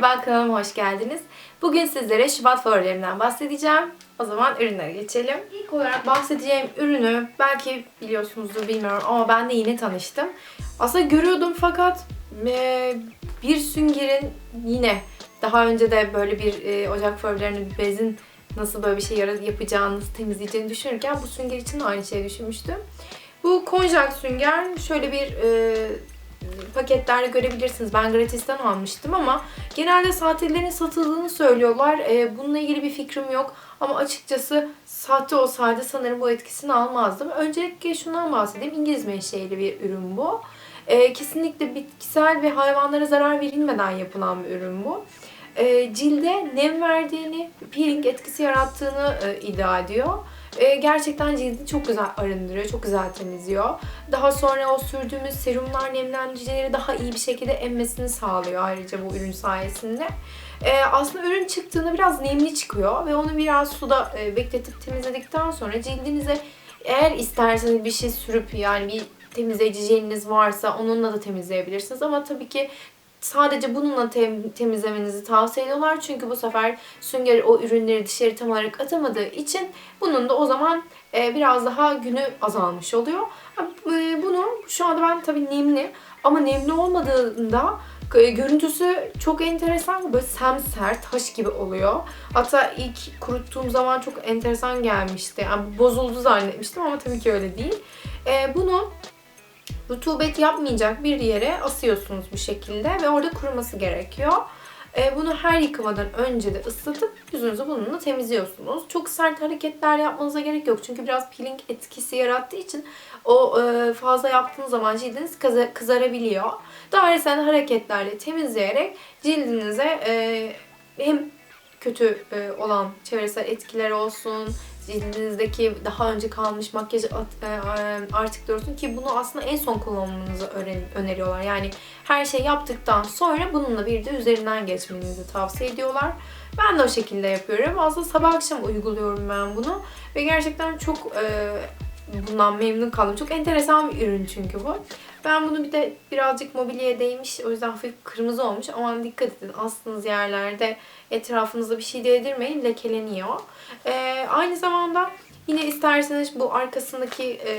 Merhaba kanalıma hoş geldiniz. Bugün sizlere Şubat favorilerimden bahsedeceğim. O zaman ürünlere geçelim. İlk olarak bahsedeceğim ürünü belki biliyorsunuzdur bilmiyorum ama ben de yeni tanıştım. Aslında görüyordum fakat bir süngerin yine daha önce de böyle bir ocak favorilerini bir bezin nasıl böyle bir şey yapacağını, nasıl temizleyeceğini düşünürken bu sünger için de aynı şeyi düşünmüştüm. Bu konjak sünger şöyle bir paketlerde görebilirsiniz. Ben gratisten almıştım ama genelde sahtelerin satıldığını söylüyorlar. E, bununla ilgili bir fikrim yok. Ama açıkçası sahte olsaydı sanırım bu etkisini almazdım. Öncelikle şundan bahsedeyim. İngiliz menşeli bir ürün bu. E, kesinlikle bitkisel ve hayvanlara zarar verilmeden yapılan bir ürün bu. E, cilde nem verdiğini, peeling etkisi yarattığını e, iddia ediyor. E, gerçekten cildi çok güzel arındırıyor, çok güzel temizliyor. Daha sonra o sürdüğümüz serumlar nemlendiricileri daha iyi bir şekilde emmesini sağlıyor ayrıca bu ürün sayesinde. E, aslında ürün çıktığında biraz nemli çıkıyor ve onu biraz suda e, bekletip temizledikten sonra cildinize eğer isterseniz bir şey sürüp yani bir temizleyici jeliniz varsa onunla da temizleyebilirsiniz ama tabii ki sadece bununla tem- temizlemenizi tavsiye ediyorlar. Çünkü bu sefer sünger o ürünleri dışarı tam olarak atamadığı için bunun da o zaman e, biraz daha günü azalmış oluyor. E, bunu şu anda ben tabii nemli ama nemli olmadığında e, görüntüsü çok enteresan böyle semser taş gibi oluyor. Hatta ilk kuruttuğum zaman çok enteresan gelmişti. Yani bozuldu zannetmiştim ama tabii ki öyle değil. E, bunu rutubet yapmayacak bir yere asıyorsunuz bu şekilde ve orada kuruması gerekiyor. E, bunu her yıkamadan önce de ıslatıp yüzünüzü bununla temizliyorsunuz. Çok sert hareketler yapmanıza gerek yok. Çünkü biraz peeling etkisi yarattığı için o e, fazla yaptığınız zaman cildiniz kıza- kızarabiliyor. Dairesel hareketlerle temizleyerek cildinize e, hem kötü olan çevresel etkiler olsun, cildinizdeki daha önce kalmış makyaj e, artıkları olsun ki bunu aslında en son kullanmanızı öneriyorlar. Yani her şey yaptıktan sonra bununla bir de üzerinden geçmenizi tavsiye ediyorlar. Ben de o şekilde yapıyorum. Aslında sabah akşam uyguluyorum ben bunu ve gerçekten çok e, bundan memnun kaldım. Çok enteresan bir ürün çünkü bu. Ben bunu bir de birazcık mobilyaya değmiş. O yüzden hafif kırmızı olmuş. Aman dikkat edin. Astığınız yerlerde etrafınızda bir şey değdirmeyin. Lekeleniyor. Ee, aynı zamanda yine isterseniz bu arkasındaki e,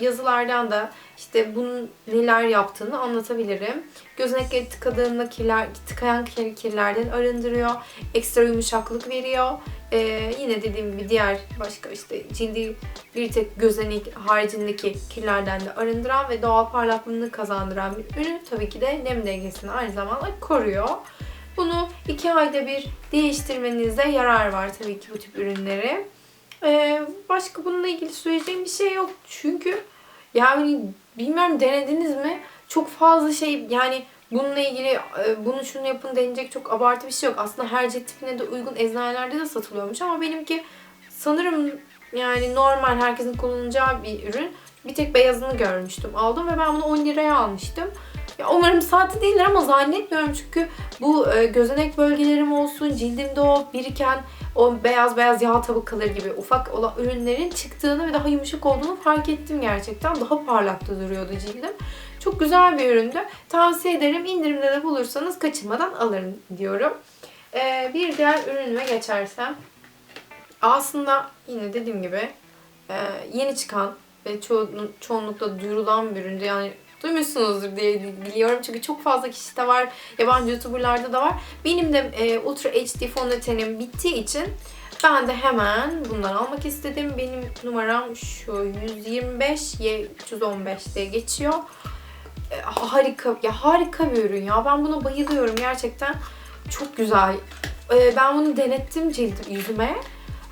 yazılardan da işte bunun neler yaptığını anlatabilirim. Gözenekleri tıkadığında kirler, tıkayan kir- kirlerden arındırıyor. Ekstra yumuşaklık veriyor. Ee, yine dediğim gibi diğer başka işte cildi bir tek gözenek haricindeki kirlerden de arındıran ve doğal parlaklığını kazandıran bir ürün. Tabii ki de nem dengesini aynı zamanda koruyor. Bunu iki ayda bir değiştirmenizde yarar var tabii ki bu tip ürünleri. Ee, başka bununla ilgili söyleyeceğim bir şey yok. Çünkü yani bilmiyorum denediniz mi? Çok fazla şey yani bununla ilgili e, bunu şunu yapın denecek çok abartı bir şey yok. Aslında her cilt tipine de uygun eczanelerde de satılıyormuş ama benimki sanırım yani normal herkesin kullanacağı bir ürün. Bir tek beyazını görmüştüm. Aldım ve ben bunu 10 liraya almıştım. Umarım saati değildir ama zannetmiyorum çünkü bu e, gözenek bölgelerim olsun, cildimde o biriken o beyaz beyaz yağ tabakaları gibi ufak olan ürünlerin çıktığını ve daha yumuşak olduğunu fark ettim gerçekten. Daha parlak da duruyordu cildim. Çok güzel bir üründü. Tavsiye ederim. İndirimde de bulursanız kaçırmadan alın diyorum. E, bir diğer ürünüme geçersem aslında yine dediğim gibi e, yeni çıkan ve ço- çoğunlukla duyurulan bir üründü. Yani duymuşsunuzdur diye biliyorum. Çünkü çok fazla kişi de var. Yabancı youtuberlarda da var. Benim de e, Ultra HD fondötenim bittiği için ben de hemen bundan almak istedim. Benim numaram şu 125 Y 315 diye geçiyor. E, harika ya harika bir ürün ya. Ben buna bayılıyorum gerçekten. Çok güzel. E, ben bunu denettim cilt yüzüme.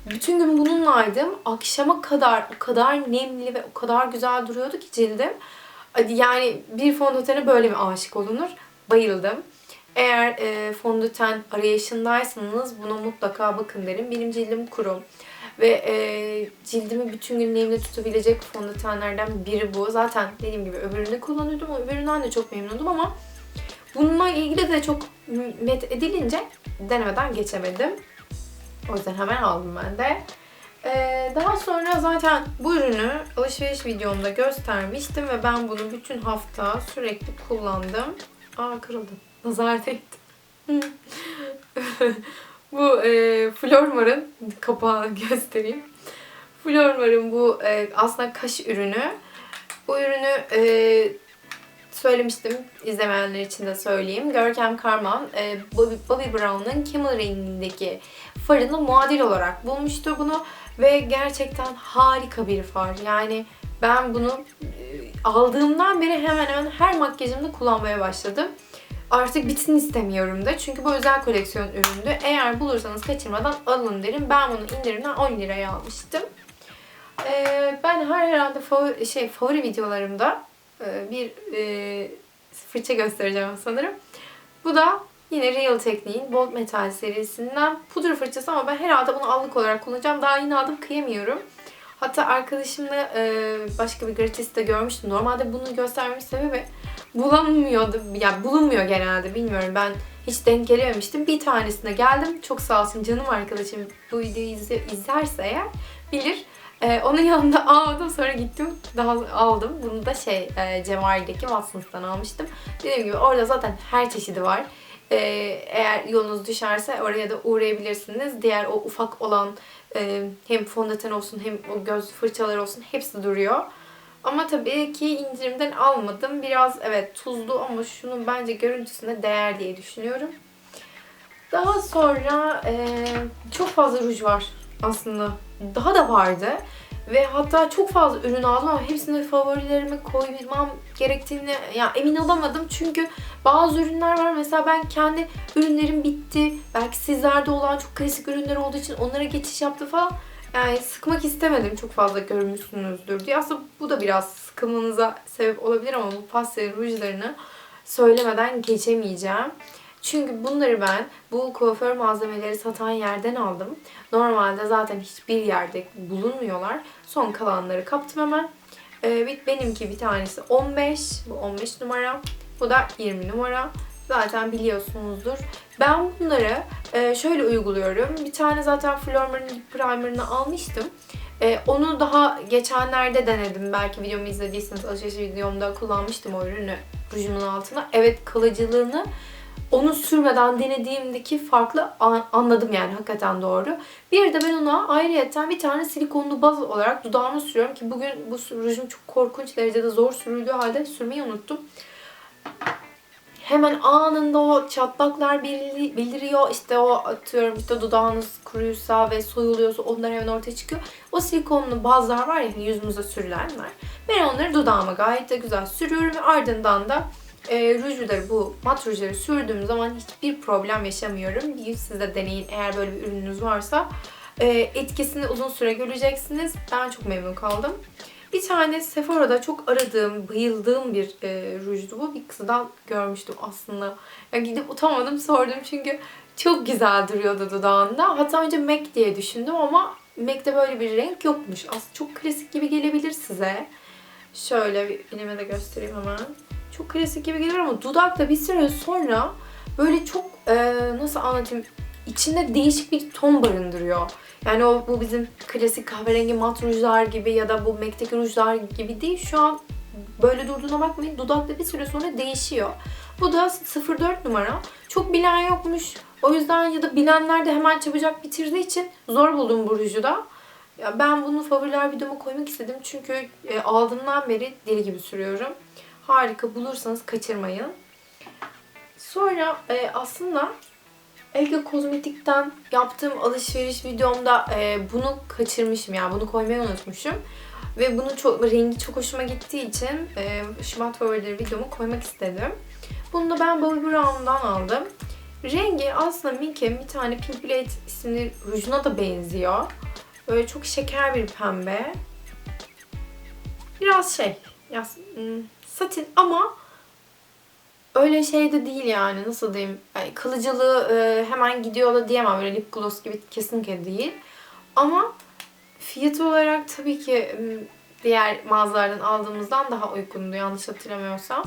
Bütün gün bununlaydım. Akşama kadar o kadar nemli ve o kadar güzel duruyordu ki cildim. Yani bir fondötene böyle mi aşık olunur? Bayıldım. Eğer e, fondöten arayışındaysanız buna mutlaka bakın derim. Benim cildim kuru. Ve e, cildimi bütün gün nemli tutabilecek fondötenlerden biri bu. Zaten dediğim gibi öbürünü kullanıyordum. Öbüründen de çok memnundum ama bununla ilgili de çok met edilince denemeden geçemedim. O yüzden hemen aldım ben de. Ee, daha sonra zaten bu ürünü alışveriş videomda göstermiştim ve ben bunu bütün hafta sürekli kullandım. Aa kırıldı. Nazar değdi. bu e, Flormar'ın kapağını göstereyim. Flormar'ın bu e, aslında kaş ürünü. Bu ürünü e, söylemiştim izlemeyenler için de söyleyeyim. Görkem Karman e, Bobby, Bobby Brown'un Camel rengindeki farını muadil olarak bulmuştu bunu ve gerçekten harika bir far. Yani ben bunu e, aldığımdan beri hemen hemen her makyajımda kullanmaya başladım. Artık bitsin istemiyorum da. Çünkü bu özel koleksiyon üründü. Eğer bulursanız kaçırmadan alın derim. Ben bunu indirimden 10 liraya almıştım. Ee, ben her herhalde favori, şey, favori videolarımda bir e, fırça göstereceğim sanırım. Bu da yine Real Technique'in Bold Metal serisinden pudra fırçası ama ben herhalde bunu allık olarak kullanacağım. Daha yeni aldım kıyamıyorum. Hatta arkadaşımla e, başka bir gratis'te görmüştüm. Normalde bunu göstermemin sebebi bulamıyordu. Yani bulunmuyor genelde bilmiyorum. Ben hiç denk gelememiştim. Bir tanesine geldim. Çok sağ olsun canım arkadaşım bu videoyu izle, izlerse eğer bilir. Ee, onun yanında almadım sonra gittim daha aldım. Bunu da şey e, Cemali'deki Watson's'tan almıştım. Dediğim gibi orada zaten her çeşidi var. Ee, eğer yolunuz düşerse oraya da uğrayabilirsiniz. Diğer o ufak olan e, hem fondöten olsun hem o göz fırçaları olsun hepsi duruyor. Ama tabii ki indirimden almadım. Biraz evet tuzlu ama şunun bence görüntüsüne değer diye düşünüyorum. Daha sonra e, çok fazla ruj var aslında. Daha da vardı. Ve hatta çok fazla ürün aldım ama hepsini favorilerime koymam gerektiğini ya emin olamadım. Çünkü bazı ürünler var. Mesela ben kendi ürünlerim bitti. Belki sizlerde olan çok klasik ürünler olduğu için onlara geçiş yaptı falan. Yani sıkmak istemedim çok fazla görmüşsünüzdür diye. Aslında bu da biraz sıkılmanıza sebep olabilir ama bu pastel rujlarını söylemeden geçemeyeceğim. Çünkü bunları ben bu kuaför malzemeleri satan yerden aldım. Normalde zaten hiçbir yerde bulunmuyorlar. Son kalanları kaptım hemen. Ee, benimki bir tanesi 15. Bu 15 numara. Bu da 20 numara. Zaten biliyorsunuzdur. Ben bunları e, şöyle uyguluyorum. Bir tane zaten Flormar'ın lip primer'ını almıştım. E, onu daha geçenlerde denedim. Belki videomu izlediyseniz alışveriş videomda kullanmıştım o ürünü rujumun altına. Evet kalıcılığını onu sürmeden denediğimdeki farklı anladım yani hakikaten doğru. Bir de ben ona ayrıyeten bir tane silikonlu baz olarak dudağıma sürüyorum ki bugün bu rujum çok korkunç derecede zor sürüldüğü halde sürmeyi unuttum. Hemen anında o çatlaklar bildiriyor. İşte o atıyorum işte dudağınız kuruysa ve soyuluyorsa onlar hemen ortaya çıkıyor. O silikonlu bazlar var ya hani yüzümüze sürülenler. Ben onları dudağıma gayet de güzel sürüyorum ve ardından da e, rujları bu mat rujları sürdüğüm zaman hiçbir problem yaşamıyorum. Siz de deneyin eğer böyle bir ürününüz varsa. E, etkisini uzun süre göreceksiniz. Ben çok memnun kaldım. Bir tane Sephora'da çok aradığım, bayıldığım bir e, rujdu bu. Bir kızdan görmüştüm aslında. Yani gidip utanmadım sordum çünkü çok güzel duruyordu dudağında. Hatta önce MAC diye düşündüm ama MAC'te böyle bir renk yokmuş. Aslında çok klasik gibi gelebilir size. Şöyle bir de göstereyim hemen. Çok klasik gibi gelir ama dudakta bir süre sonra böyle çok e, nasıl anlatayım içinde değişik bir ton barındırıyor. Yani o bu bizim klasik kahverengi mat rujlar gibi ya da bu MAC'teki rujlar gibi değil. Şu an böyle durduğuna bakmayın. Dudakta bir süre sonra değişiyor. Bu da 04 numara. Çok bilen yokmuş. O yüzden ya da bilenler de hemen çabucak bitirdiği için zor buldum bu ruju da. Ya ben bunu favoriler videoma koymak istedim. Çünkü e, aldığımdan beri deli gibi sürüyorum. Harika bulursanız kaçırmayın. Sonra e, aslında Ege Kozmetik'ten yaptığım alışveriş videomda e, bunu kaçırmışım yani bunu koymayı unutmuşum. Ve bunu çok rengi çok hoşuma gittiği için e, Şubat favorileri videomu koymak istedim. Bunu da ben Bobbi Brown'dan aldım. Rengi aslında Milk'in bir tane Pink Blade isimli rujuna da benziyor. Böyle çok şeker bir pembe. Biraz şey, ya, hmm, satin ama öyle şey de değil yani nasıl diyeyim? Yani kalıcılığı e, hemen gidiyor da diyemem böyle lip gloss gibi kesinlikle değil. Ama fiyatı olarak tabii ki diğer mağazalardan aldığımızdan daha uygundu yanlış hatırlamıyorsam.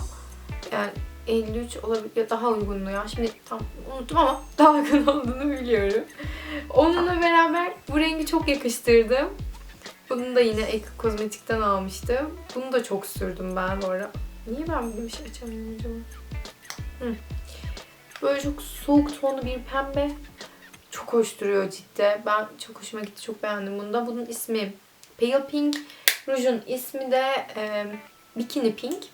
Yani 53 olabilir daha uygundu ya. Şimdi tam unuttum ama daha uygun olduğunu biliyorum. Onunla beraber bu rengi çok yakıştırdım bunu da yine Ek Kozmetik'ten almıştım. Bunu da çok sürdüm ben bu ara. Niye ben bunu bir şey açamıyorum acaba? Hı. Böyle çok soğuk tonlu bir pembe. Çok hoş duruyor cidden. Ben çok hoşuma gitti. Çok beğendim bunu da. Bunun ismi Pale Pink. Rujun ismi de e, Bikini Pink.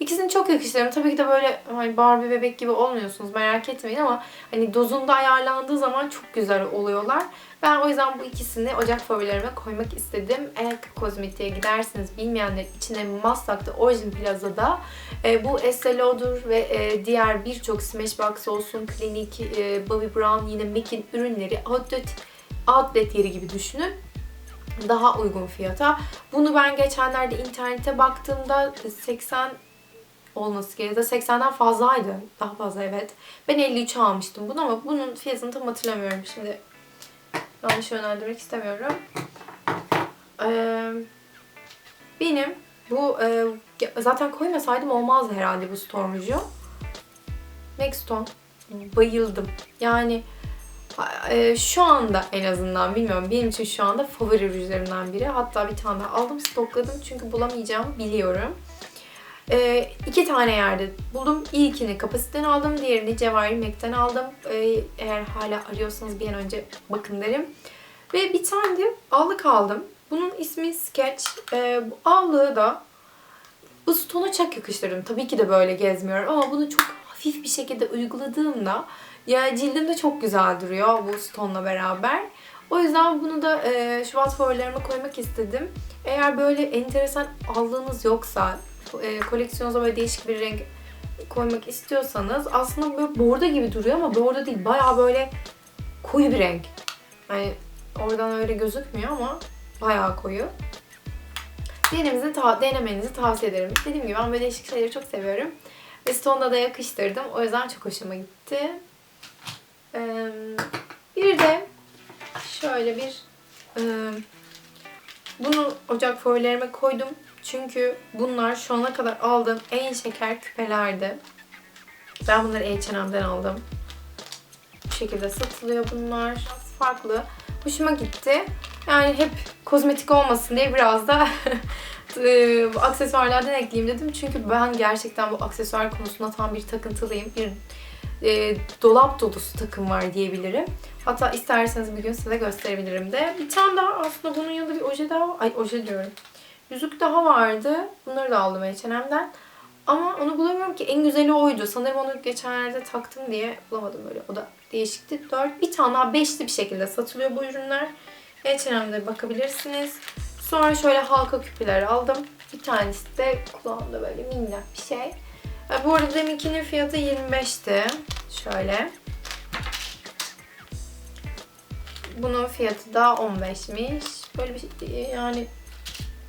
İkisini çok yakıştırıyorum. Tabii ki de böyle hani Barbie bebek gibi olmuyorsunuz merak etmeyin ama hani dozunda ayarlandığı zaman çok güzel oluyorlar. Ben o yüzden bu ikisini ocak favorilerime koymak istedim. Eğer kozmetiğe giderseniz bilmeyenler içine Maslak'ta Origin Plaza'da e, bu Estee Lauder ve e, diğer birçok Smashbox olsun, Clinique, e, Bobbi Brown, yine MAC'in ürünleri outlet, outlet yeri gibi düşünün daha uygun fiyata. Bunu ben geçenlerde internete baktığımda 80 olması gerekiyor. 80'den fazlaydı. Daha fazla evet. Ben 53 almıştım bunu ama bunun fiyatını tam hatırlamıyorum şimdi. Yanlış yönlendirmek istemiyorum. Ee, benim bu e, zaten koymasaydım olmazdı herhalde bu Storm'ucu. Maxton. Bayıldım. Yani e, şu anda en azından bilmiyorum benim için şu anda favori rujlarımdan biri. Hatta bir tane daha aldım stokladım çünkü bulamayacağımı biliyorum. E, iki tane yerde buldum. İlkini kapasiten aldım. Diğerini Cevahir Mek'ten aldım. E, eğer hala arıyorsanız bir an önce bakın derim. Ve bir tane de allık aldım. Bunun ismi Sketch. E, bu allığı da bu stona çok yakıştırdım. Tabii ki de böyle gezmiyorum ama bunu çok hafif bir şekilde uyguladığımda ya cildimde çok güzel duruyor bu stone'la beraber. O yüzden bunu da e, Şubat favorilerime koymak istedim. Eğer böyle enteresan allığınız yoksa, e, koleksiyonunuza böyle değişik bir renk koymak istiyorsanız aslında böyle bordo gibi duruyor ama bordo değil. Bayağı böyle koyu bir renk. Yani oradan öyle gözükmüyor ama bayağı koyu. Denemenizi, ta denemenizi tavsiye ederim. Dediğim gibi ben böyle değişik şeyleri çok seviyorum. Ve Stone'da da yakıştırdım. O yüzden çok hoşuma gitti. Ee, bir de şöyle bir e, bunu ocak favorilerime koydum. Çünkü bunlar şu ana kadar aldığım en şeker küpelerdi. Ben bunları H&M'den aldım. Bu şekilde satılıyor bunlar. Biraz farklı. Hoşuma gitti. Yani hep kozmetik olmasın diye biraz da e, aksesuarlardan ekleyeyim dedim. Çünkü ben gerçekten bu aksesuar konusunda tam bir takıntılıyım. Bir e, dolap dolusu takım var diyebilirim. Hatta isterseniz bir gün size gösterebilirim de. Bir tane daha aslında bunun yanında bir oje daha Ay oje diyorum. Yüzük daha vardı. Bunları da aldım H&M'den. Ama onu bulamıyorum ki en güzeli oydu. Sanırım onu geçenlerde taktım diye bulamadım böyle. O da değişikti. 4. Bir tane daha beşli bir şekilde satılıyor bu ürünler. H&M'de bakabilirsiniz. Sonra şöyle halka küpeler aldım. Bir tanesi de kulağımda böyle minnak bir şey. E, Bu arada deminkinin fiyatı 25'ti. Şöyle. Bunun fiyatı da 15'miş. Böyle bir şey yani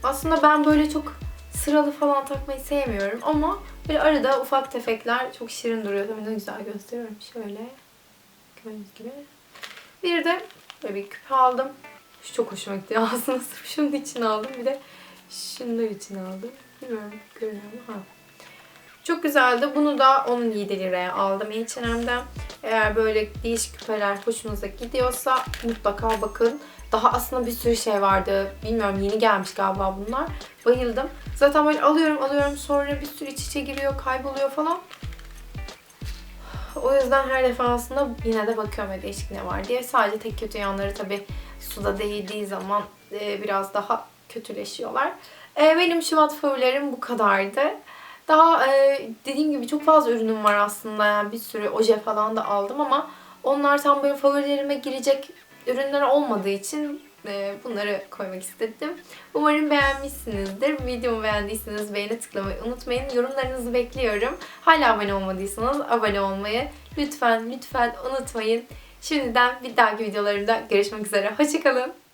aslında ben böyle çok sıralı falan takmayı sevmiyorum ama böyle arada ufak tefekler çok şirin duruyor. Tabii ne güzel gösteriyorum şöyle. Gördüğünüz gibi. Bir de böyle bir küpe aldım. Şu çok hoşuma gitti. Aslında sırf şunun için aldım. Bir de şunlar için aldım. Bilmiyorum görünüyor mu? Ha. Çok güzeldi. Bunu da 17 liraya aldım H&M'den. Eğer böyle değişik küpeler hoşunuza gidiyorsa mutlaka bakın. Daha aslında bir sürü şey vardı. Bilmiyorum yeni gelmiş galiba bunlar. Bayıldım. Zaten böyle alıyorum alıyorum sonra bir sürü iç içe giriyor, kayboluyor falan. O yüzden her defasında yine de bakıyorum böyle değişik ne var diye. Sadece tek kötü yanları tabii suda değdiği zaman e, biraz daha kötüleşiyorlar. E, benim Şubat favorilerim bu kadardı. Daha e, dediğim gibi çok fazla ürünüm var aslında. Yani bir sürü oje falan da aldım ama onlar tam böyle favorilerime girecek ürünler olmadığı için e, bunları koymak istedim. Umarım beğenmişsinizdir. Videomu beğendiyseniz beğeni tıklamayı unutmayın. Yorumlarınızı bekliyorum. Hala abone olmadıysanız abone olmayı lütfen lütfen unutmayın. Şimdiden bir dahaki videolarımda görüşmek üzere. Hoşçakalın.